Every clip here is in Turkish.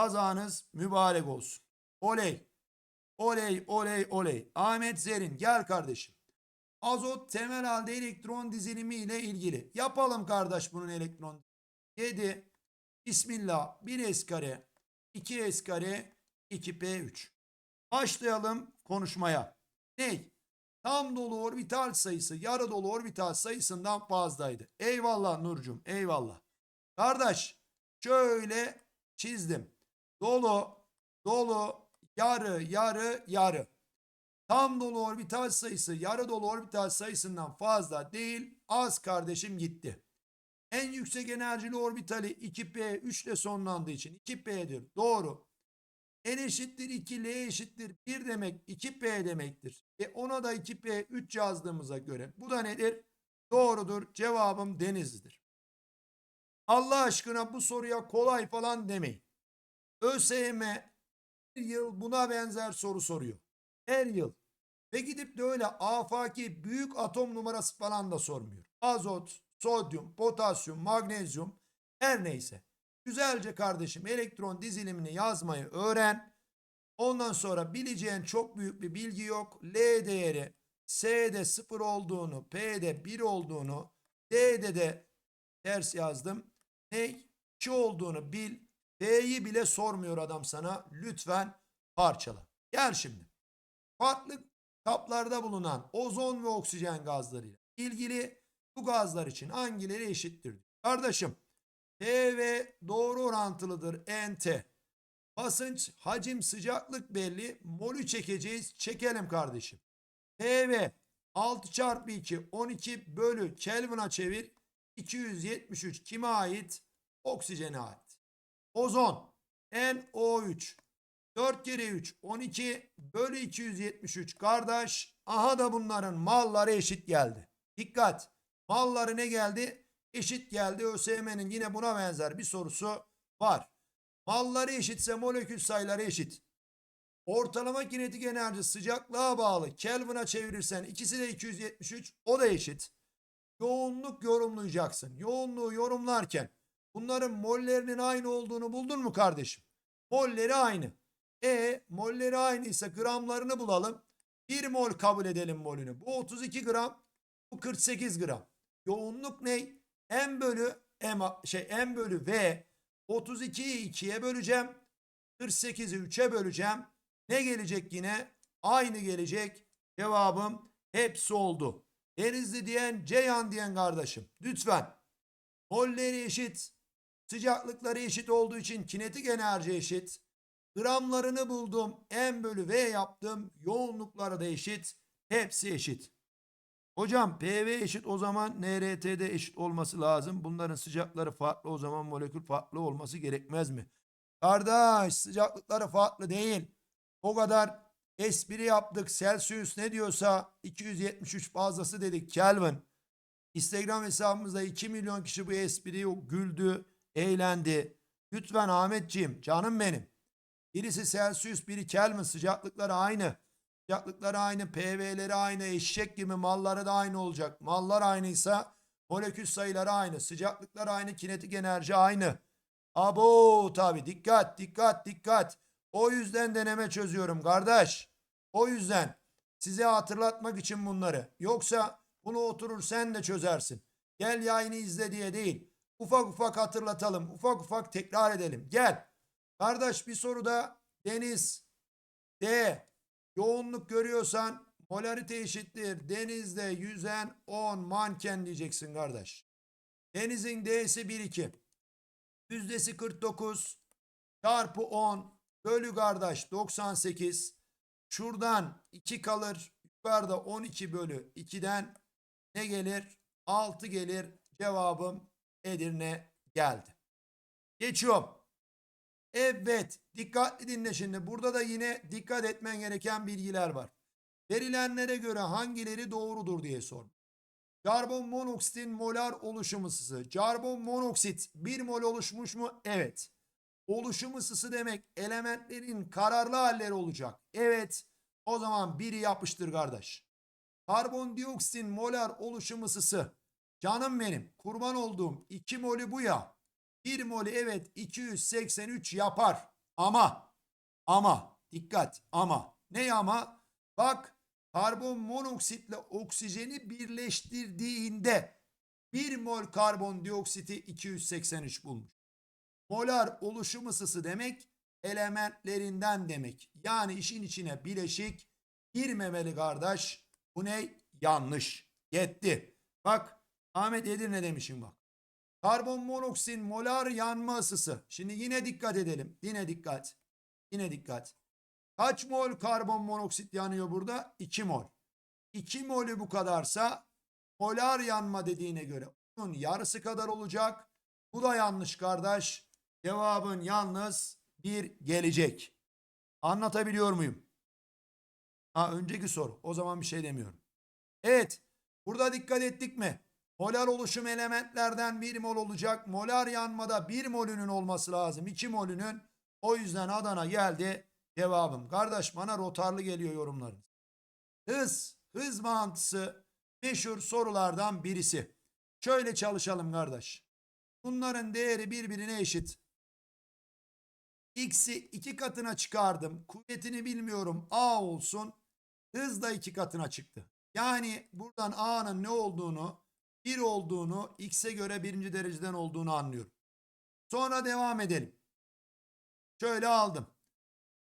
Kazanız mübarek olsun. Oley. Oley oley oley. Ahmet Zerin gel kardeşim. Azot temel halde elektron dizilimi ile ilgili. Yapalım kardeş bunun elektron. 7. Bismillah. 1 S kare. 2 S kare. 2P3. Başlayalım konuşmaya. Ney? Tam dolu orbital sayısı yarı dolu orbital sayısından fazlaydı. Eyvallah Nurcum eyvallah. Kardeş şöyle çizdim. Dolu, dolu, yarı, yarı, yarı. Tam dolu orbital sayısı yarı dolu orbital sayısından fazla değil. Az kardeşim gitti. En yüksek enerjili orbitali 2P 3 ile sonlandığı için 2P'dir. Doğru. N eşittir 2, L eşittir 1 demek 2P demektir. E ona da 2P 3 yazdığımıza göre bu da nedir? Doğrudur. Cevabım Denizli'dir. Allah aşkına bu soruya kolay falan demeyin. ÖSYM her yıl buna benzer soru soruyor. Her yıl. Ve gidip de öyle afaki büyük atom numarası falan da sormuyor. Azot, sodyum, potasyum, magnezyum her neyse. Güzelce kardeşim elektron dizilimini yazmayı öğren. Ondan sonra bileceğin çok büyük bir bilgi yok. L değeri S'de 0 olduğunu, P'de 1 olduğunu, D'de de ters yazdım. Ne? 2 olduğunu bil. P'yi bile sormuyor adam sana. Lütfen parçala. Gel şimdi. Farklı kaplarda bulunan ozon ve oksijen gazlarıyla ilgili bu gazlar için hangileri eşittir? Kardeşim PV doğru orantılıdır NT. Basınç, hacim, sıcaklık belli. Molü çekeceğiz. Çekelim kardeşim. PV 6 çarpı 2 12 bölü Kelvin'a çevir. 273 kime ait? Oksijene ait. Ozon NO3 4 kere 3 12 bölü 273 kardeş. Aha da bunların malları eşit geldi. Dikkat. Malları ne geldi? Eşit geldi. ÖSYM'nin yine buna benzer bir sorusu var. Malları eşitse molekül sayıları eşit. Ortalama kinetik enerji sıcaklığa bağlı Kelvin'a çevirirsen ikisi de 273 o da eşit. Yoğunluk yorumlayacaksın. Yoğunluğu yorumlarken bunların mollerinin aynı olduğunu buldun mu kardeşim? Molleri aynı. E molleri aynıysa gramlarını bulalım. 1 mol kabul edelim molünü. Bu 32 gram, bu 48 gram. Yoğunluk ne? M bölü M şey M bölü V 32'yi 2'ye böleceğim. 48'i 3'e böleceğim. Ne gelecek yine? Aynı gelecek. Cevabım hepsi oldu. Denizli diyen Ceyhan diyen kardeşim. Lütfen. Molleri eşit. Sıcaklıkları eşit olduğu için kinetik enerji eşit. Gramlarını buldum. M bölü V yaptım. Yoğunlukları da eşit. Hepsi eşit. Hocam PV eşit o zaman NRT'de eşit olması lazım. Bunların sıcakları farklı o zaman molekül farklı olması gerekmez mi? Kardeş sıcaklıkları farklı değil. O kadar espri yaptık. Celsius ne diyorsa 273 fazlası dedik Kelvin. Instagram hesabımızda 2 milyon kişi bu espriyi güldü, eğlendi. Lütfen Ahmetciğim canım benim. Birisi Celsius, biri Kelvin sıcaklıkları aynı. Sıcaklıkları aynı, PV'leri aynı, eşek gibi malları da aynı olacak. Mallar aynıysa molekül sayıları aynı, sıcaklıklar aynı, kinetik enerji aynı. Abo tabi dikkat dikkat dikkat. O yüzden deneme çözüyorum kardeş. O yüzden size hatırlatmak için bunları. Yoksa bunu oturur sen de çözersin. Gel yayını izle diye değil. Ufak ufak hatırlatalım. Ufak ufak tekrar edelim. Gel. Kardeş bir soruda deniz D yoğunluk görüyorsan molarite eşittir. Denizde yüzen 10 manken diyeceksin kardeş. Denizin D'si 1 2. Yüzdesi 49 çarpı 10 bölü kardeş 98. Şuradan 2 kalır. Yukarıda 12 bölü 2'den ne gelir? 6 gelir. Cevabım Edirne geldi. Geçiyorum. Evet. Dikkatli dinle şimdi. Burada da yine dikkat etmen gereken bilgiler var. Verilenlere göre hangileri doğrudur diye sor. Karbon monoksitin molar oluşum ısısı. Karbon monoksit 1 mol oluşmuş mu? Evet. Oluşum ısısı demek elementlerin kararlı halleri olacak. Evet. O zaman biri yapıştır kardeş. Karbondioksitin molar oluşum ısısı. Canım benim kurban olduğum 2 molü bu ya. 1 molü evet 283 yapar. Ama ama dikkat ama ne ama bak karbon monoksitle oksijeni birleştirdiğinde 1 mol karbondioksiti 283 bulmuş. Molar oluşum ısısı demek elementlerinden demek. Yani işin içine bileşik girmemeli kardeş. Bu ne? Yanlış. Yetti. Bak Ahmet Edirne demişim bak. Karbon monoksin molar yanma ısısı. Şimdi yine dikkat edelim. Yine dikkat. Yine dikkat. Kaç mol karbon monoksit yanıyor burada? 2 mol. 2 molü bu kadarsa molar yanma dediğine göre bunun yarısı kadar olacak. Bu da yanlış kardeş. Cevabın yalnız bir gelecek. Anlatabiliyor muyum? Ha önceki soru. O zaman bir şey demiyorum. Evet. Burada dikkat ettik mi? Molar oluşum elementlerden 1 mol olacak. Molar yanmada 1 molünün olması lazım. 2 molünün. O yüzden Adana geldi. Cevabım. Kardeş bana rotarlı geliyor yorumlarınız. Hız. Hız mantısı meşhur sorulardan birisi. Şöyle çalışalım kardeş. Bunların değeri birbirine eşit. X'i iki katına çıkardım. Kuvvetini bilmiyorum. A olsun. Hız da iki katına çıktı. Yani buradan A'nın ne olduğunu, 1 olduğunu, X'e göre birinci dereceden olduğunu anlıyorum. Sonra devam edelim. Şöyle aldım.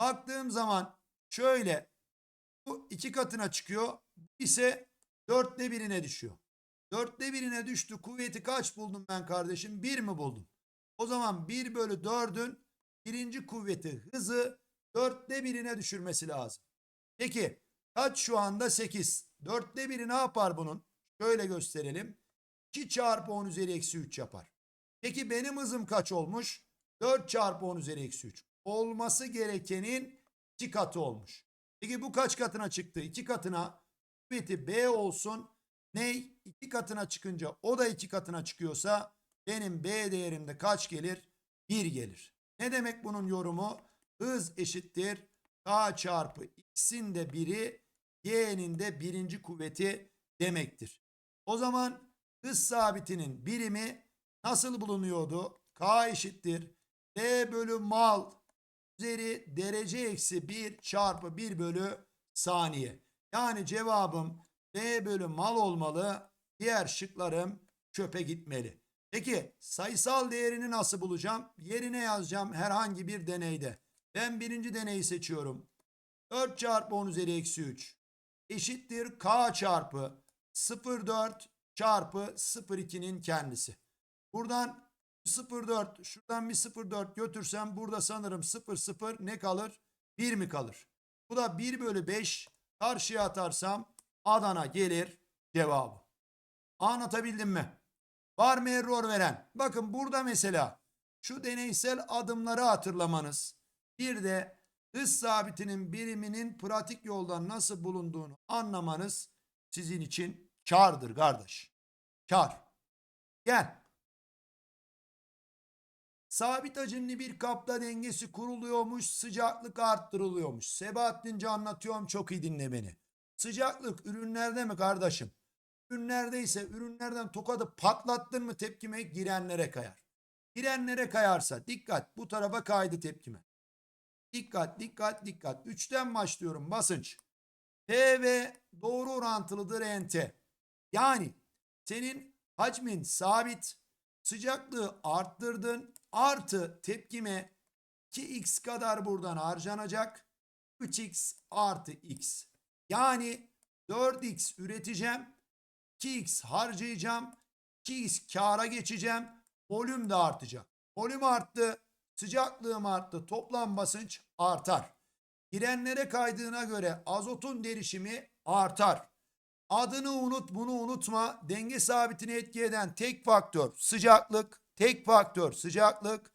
Baktığım zaman şöyle bu iki katına çıkıyor. İse dörtte birine düşüyor. Dörtte birine düştü. Kuvveti kaç buldum ben kardeşim? Bir mi buldum? O zaman 1 bölü 4'ün birinci kuvveti hızı dörtte birine düşürmesi lazım. Peki kaç şu anda 8. Dörtte biri ne yapar bunun? Şöyle gösterelim. 2 çarpı 10 üzeri eksi 3 yapar. Peki benim hızım kaç olmuş? 4 çarpı 10 üzeri eksi 3. Olması gerekenin 2 katı olmuş. Peki bu kaç katına çıktı? 2 katına kuvveti B olsun. Ney? 2 katına çıkınca o da 2 katına çıkıyorsa benim B değerimde kaç gelir? 1 gelir. Ne demek bunun yorumu? Hız eşittir. K çarpı X'in de biri Y'nin de birinci kuvveti demektir. O zaman hız sabitinin birimi nasıl bulunuyordu? K eşittir. D bölü mal üzeri derece eksi 1 çarpı 1 bölü saniye. Yani cevabım D bölü mal olmalı. Diğer şıklarım çöpe gitmeli. Peki sayısal değerini nasıl bulacağım? Yerine yazacağım herhangi bir deneyde. Ben birinci deneyi seçiyorum. 4 çarpı 10 üzeri eksi 3 eşittir k çarpı 0,4 çarpı 0,2'nin kendisi. Buradan 0,4 şuradan bir 0,4 götürsem burada sanırım 0,0 ne kalır? 1 mi kalır? Bu da 1 bölü 5 karşıya atarsam Adana gelir cevabı. Anlatabildim mi? Var mı error veren? Bakın burada mesela şu deneysel adımları hatırlamanız. Bir de hız sabitinin biriminin pratik yoldan nasıl bulunduğunu anlamanız sizin için kardır kardeş. Kar. Gel. Sabit hacimli bir kapta dengesi kuruluyormuş, sıcaklık arttırılıyormuş. Sebahattince anlatıyorum çok iyi dinle beni. Sıcaklık ürünlerde mi kardeşim? Ürünlerdeyse ürünlerden tokadı patlattın mı tepkime girenlere kayar. Girenlere kayarsa dikkat bu tarafa kaydı tepkime. Dikkat dikkat dikkat. 3'ten başlıyorum basınç. P ve doğru orantılıdır NT. Yani senin hacmin sabit sıcaklığı arttırdın artı tepkime 2x kadar buradan harcanacak. 3x artı x. Yani 4x üreteceğim. 2x harcayacağım. 2x kâra geçeceğim. Volüm de artacak. Volüm arttı. Sıcaklığım arttı. Toplam basınç artar. Girenlere kaydığına göre azotun derişimi artar. Adını unut bunu unutma. Denge sabitini etki eden tek faktör sıcaklık. Tek faktör sıcaklık.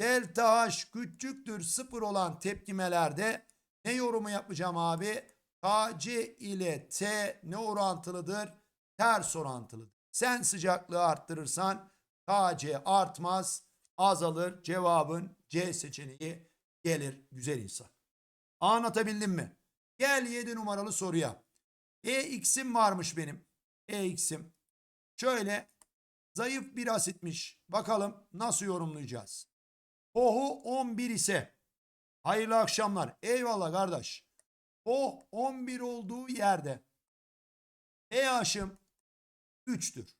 Delta H küçüktür sıfır olan tepkimelerde ne yorumu yapacağım abi? KC ile T ne orantılıdır? Ters orantılıdır. Sen sıcaklığı arttırırsan KC artmaz, azalır. Cevabın C seçeneği gelir güzel insan. Anlatabildim mi? Gel 7 numaralı soruya. EX'im varmış benim. EX'im. Şöyle zayıf bir asitmiş. Bakalım nasıl yorumlayacağız. OH'u 11 ise Hayırlı akşamlar. Eyvallah kardeş. O 11 olduğu yerde pH'ım 3'tür.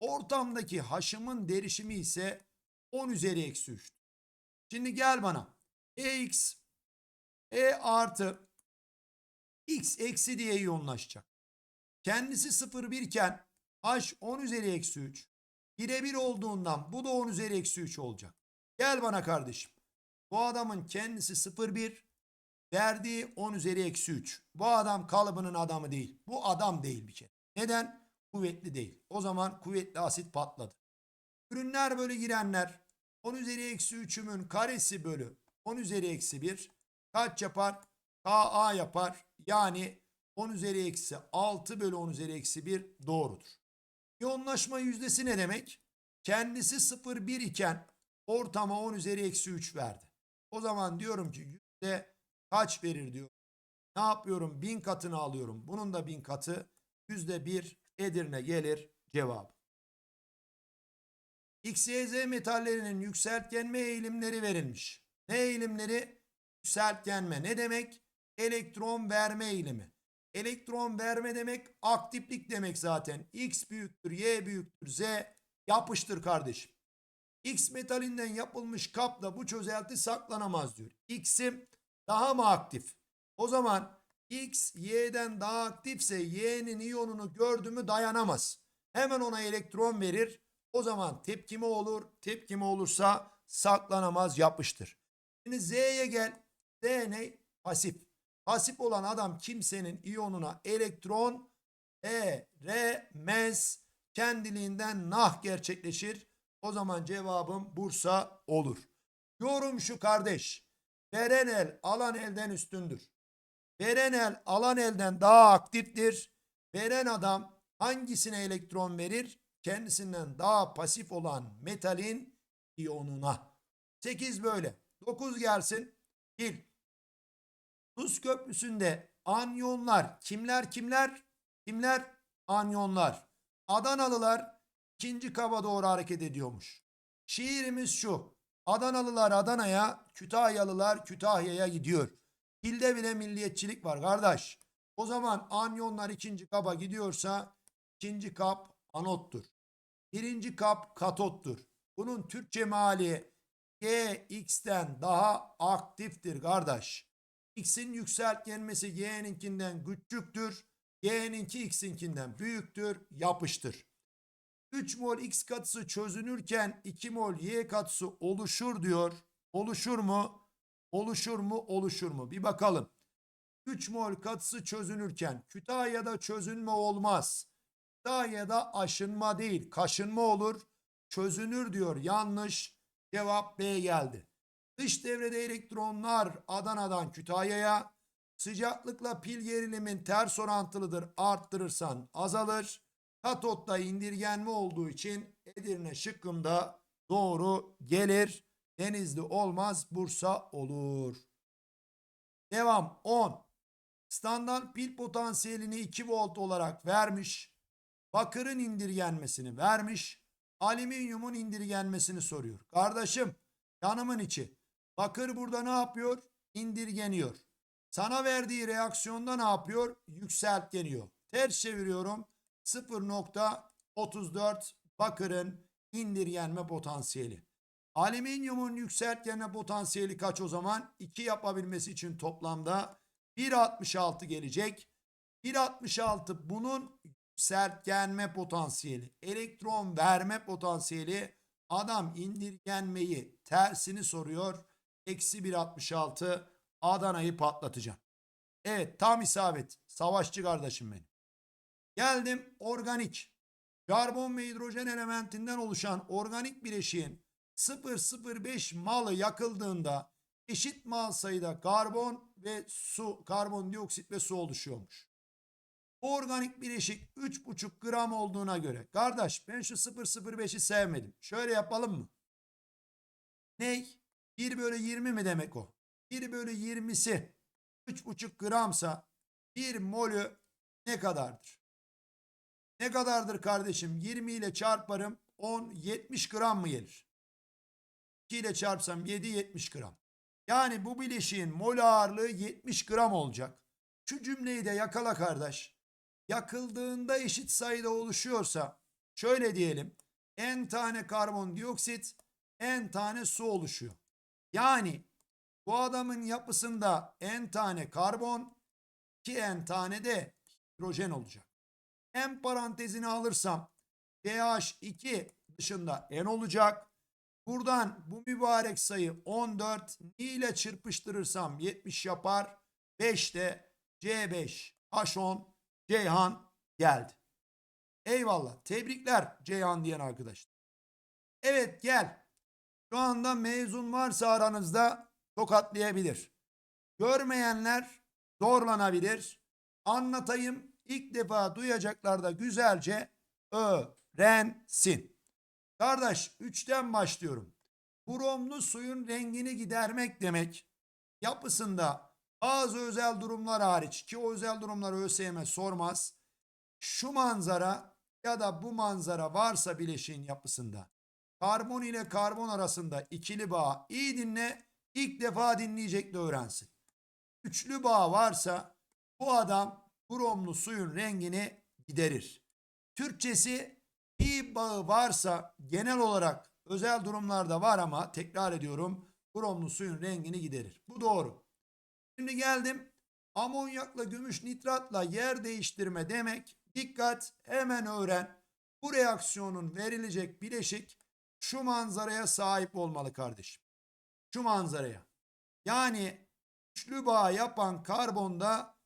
Ortamdaki haşımın derişimi ise 10 üzeri eksi 3'tür. Şimdi gel bana. EX E artı X eksi diye yoğunlaşacak. Kendisi 0,1 iken H 10 üzeri eksi 3. Birebir olduğundan bu da 10 üzeri eksi 3 olacak. Gel bana kardeşim. Bu adamın kendisi 0,1 verdiği 10 üzeri eksi 3. Bu adam kalıbının adamı değil. Bu adam değil bir kere. Neden? Kuvvetli değil. O zaman kuvvetli asit patladı. Ürünler bölü girenler 10 üzeri eksi 3'ümün karesi bölü 10 üzeri eksi 1 kaç yapar? Ka yapar. Yani 10 üzeri eksi 6 bölü 10 üzeri eksi 1 doğrudur. Yoğunlaşma yüzdesi ne demek? Kendisi 0,1 iken ortama 10 üzeri eksi 3 verdi. O zaman diyorum ki yüzde kaç verir diyor. Ne yapıyorum? Bin katını alıyorum. Bunun da bin katı yüzde bir Edirne gelir cevap. X, metallerinin yükseltgenme eğilimleri verilmiş. Ne eğilimleri? Yükseltgenme. Ne demek? Elektron verme eğilimi. Elektron verme demek aktiflik demek zaten. X büyüktür, Y büyüktür, Z yapıştır kardeşim. X metalinden yapılmış kapla bu çözelti saklanamaz diyor. X'im daha mı aktif? O zaman X Y'den daha aktifse Y'nin iyonunu gördü mü dayanamaz. Hemen ona elektron verir. O zaman tepkime olur. Tepkime olursa saklanamaz yapıştır. Şimdi Z'ye gel. Z ne? Pasif. Pasif olan adam kimsenin iyonuna elektron veremez. Kendiliğinden nah gerçekleşir. O zaman cevabım Bursa olur. Yorum şu kardeş. Veren el alan elden üstündür. Veren el alan elden daha aktiftir. Veren adam hangisine elektron verir? Kendisinden daha pasif olan metalin iyonuna. 8 böyle. 9 gelsin. Gil. Tuz köprüsünde anyonlar kimler kimler? Kimler? Anyonlar. Adanalılar ikinci kaba doğru hareket ediyormuş. Şiirimiz şu. Adanalılar Adana'ya, Kütahyalılar Kütahya'ya gidiyor. Dilde bile milliyetçilik var kardeş. O zaman anyonlar ikinci kaba gidiyorsa ikinci kap anottur. Birinci kap katottur. Bunun Türkçe meali Gx'ten daha aktiftir kardeş. X'in yükseltgenmesi Y'ninkinden küçüktür. Y'ninki X'inkinden büyüktür. Yapıştır. 3 mol X katısı çözünürken 2 mol Y katısı oluşur diyor. Oluşur mu? Oluşur mu? Oluşur mu? Bir bakalım. 3 mol katısı çözünürken Kütahya'da çözünme olmaz. Kütahya'da aşınma değil kaşınma olur. Çözünür diyor. Yanlış. Cevap B geldi. Dış devrede elektronlar Adana'dan Kütahya'ya sıcaklıkla pil gerilimin ters orantılıdır. Arttırırsan azalır. Katotta indirgenme olduğu için Edirne şıkkında doğru gelir. Denizli olmaz Bursa olur. Devam 10. Standart pil potansiyelini 2 volt olarak vermiş. Bakırın indirgenmesini vermiş. Alüminyumun indirgenmesini soruyor. Kardeşim canımın içi. Bakır burada ne yapıyor? İndirgeniyor. Sana verdiği reaksiyonda ne yapıyor? Yükseltgeniyor. Ters çeviriyorum. 0.34 bakırın indirgenme potansiyeli. Alüminyumun yükseltgenme potansiyeli kaç o zaman? 2 yapabilmesi için toplamda 1.66 gelecek. 1.66 bunun yükseltgenme potansiyeli. Elektron verme potansiyeli. Adam indirgenmeyi tersini soruyor. Eksi 1.66 Adana'yı patlatacağım. Evet tam isabet. Savaşçı kardeşim benim. Geldim organik. Karbon ve hidrojen elementinden oluşan organik bileşiğin 0,05 malı yakıldığında eşit mal sayıda karbon ve su, karbondioksit ve su oluşuyormuş. Bu organik bileşik 3,5 gram olduğuna göre. Kardeş ben şu 0,05'i sevmedim. Şöyle yapalım mı? Ney? 1 bölü 20 mi demek o? 1 bölü 20'si 3,5 gramsa 1 molü ne kadardır? Ne kadardır kardeşim? 20 ile çarparım 10 70 gram mı gelir? 2 ile çarpsam 7 70 gram. Yani bu bileşiğin mol ağırlığı 70 gram olacak. Şu cümleyi de yakala kardeş. Yakıldığında eşit sayıda oluşuyorsa şöyle diyelim. N tane karbondioksit, N tane su oluşuyor. Yani bu adamın yapısında N tane karbon, 2N tane de hidrojen olacak. N parantezini alırsam CH2 dışında N olacak. Buradan bu mübarek sayı 14 ni ile çırpıştırırsam 70 yapar. 5 de C5 H10 Ceyhan geldi. Eyvallah. Tebrikler Ceyhan diyen arkadaşlar. Evet gel. Şu anda mezun varsa aranızda tokatlayabilir. Görmeyenler zorlanabilir. Anlatayım. İlk defa duyacaklar da güzelce öğrensin. Kardeş 3'ten başlıyorum. Bromlu suyun rengini gidermek demek yapısında bazı özel durumlar hariç ki o özel durumları ÖSYM sormaz. Şu manzara ya da bu manzara varsa bileşiğin yapısında karbon ile karbon arasında ikili bağ iyi dinle ilk defa dinleyecek de öğrensin. Üçlü bağ varsa bu adam bromlu suyun rengini giderir. Türkçesi pi bağı varsa genel olarak özel durumlarda var ama tekrar ediyorum bromlu suyun rengini giderir. Bu doğru. Şimdi geldim amonyakla gümüş nitratla yer değiştirme demek dikkat hemen öğren. Bu reaksiyonun verilecek bileşik şu manzaraya sahip olmalı kardeşim. Şu manzaraya. Yani üçlü bağ yapan karbonda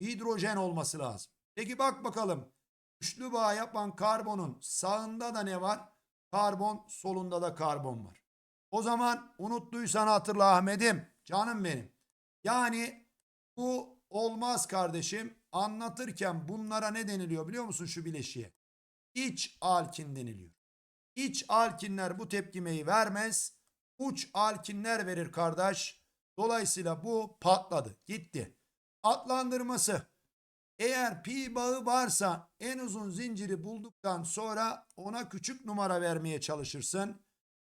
hidrojen olması lazım. Peki bak bakalım. Üçlü bağ yapan karbonun sağında da ne var? Karbon, solunda da karbon var. O zaman unuttuysan hatırla Ahmet'im. Canım benim. Yani bu olmaz kardeşim. Anlatırken bunlara ne deniliyor biliyor musun şu bileşiğe? İç alkin deniliyor. İç alkinler bu tepkimeyi vermez. Uç alkinler verir kardeş. Dolayısıyla bu patladı. Gitti. Adlandırması. Eğer pi bağı varsa en uzun zinciri bulduktan sonra ona küçük numara vermeye çalışırsın.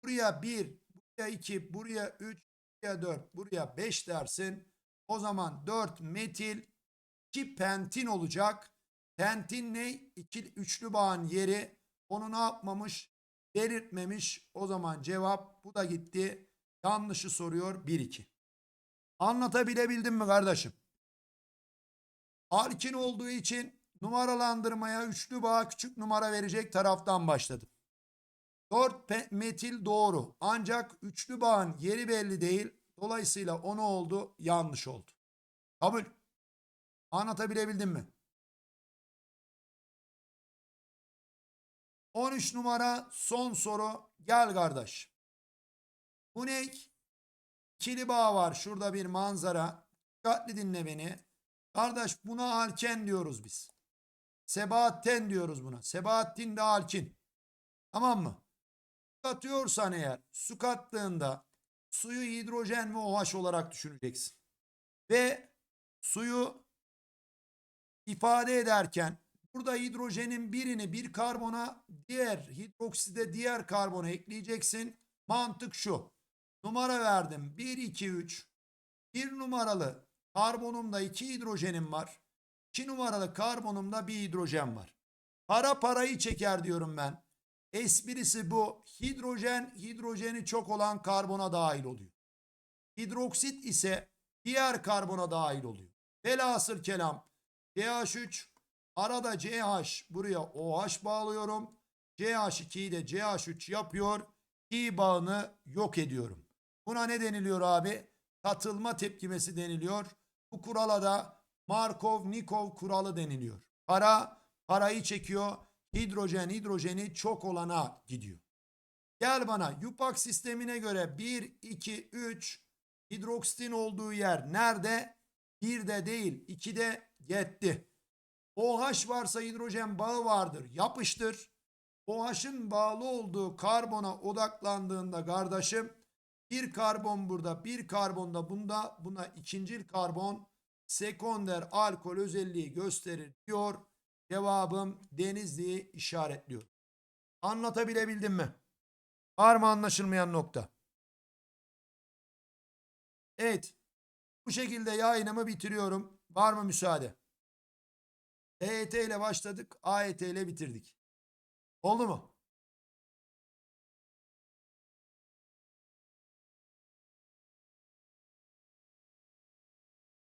Buraya 1, buraya 2, buraya 3, buraya 4, buraya 5 dersin. O zaman 4 metil 2 pentin olacak. Pentin ne? İki, üçlü bağın yeri. Onu ne yapmamış? Belirtmemiş. O zaman cevap bu da gitti. Yanlışı soruyor 1-2. Anlatabilebildim mi kardeşim? Alkin olduğu için numaralandırmaya üçlü bağ küçük numara verecek taraftan başladım. 4 metil doğru. Ancak üçlü bağın yeri belli değil. Dolayısıyla o ne oldu? Yanlış oldu. Kabul. Anlatabilebildim mi? 13 numara son soru. Gel kardeş. Bu ne? İkili bağ var. Şurada bir manzara. Dikkatli dinle beni. Kardeş buna alken diyoruz biz. Sebahattin diyoruz buna. Sebahattin de alkin. Tamam mı? Katıyorsan eğer su kattığında suyu hidrojen ve OH olarak düşüneceksin. Ve suyu ifade ederken burada hidrojenin birini bir karbona diğer hidrokside diğer karbona ekleyeceksin. Mantık şu. Numara verdim. 1, 2, 3. Bir numaralı karbonumda iki hidrojenim var. 2 numaralı karbonumda bir hidrojen var. Para parayı çeker diyorum ben. Esprisi bu. Hidrojen hidrojeni çok olan karbona dahil oluyor. Hidroksit ise diğer karbona dahil oluyor. Velhasıl kelam CH3 arada CH buraya OH bağlıyorum. CH2'yi de CH3 yapıyor. İ bağını yok ediyorum. Buna ne deniliyor abi? Katılma tepkimesi deniliyor. Bu kurala da Markov-Nikov kuralı deniliyor. Para parayı çekiyor. Hidrojen hidrojeni çok olana gidiyor. Gel bana Yupak sistemine göre 1, 2, 3 hidroksitin olduğu yer nerede? 1'de değil 2'de yetti. OH varsa hidrojen bağı vardır. Yapıştır. OH'ın bağlı olduğu karbona odaklandığında kardeşim bir karbon burada bir karbon da bunda buna ikincil karbon sekonder alkol özelliği gösterir diyor. Cevabım Denizli'yi işaretliyor. Anlatabilebildim mi? Var mı anlaşılmayan nokta? Evet. Bu şekilde yayınımı bitiriyorum. Var mı müsaade? EYT ile başladık. AYT ile bitirdik. Oldu mu?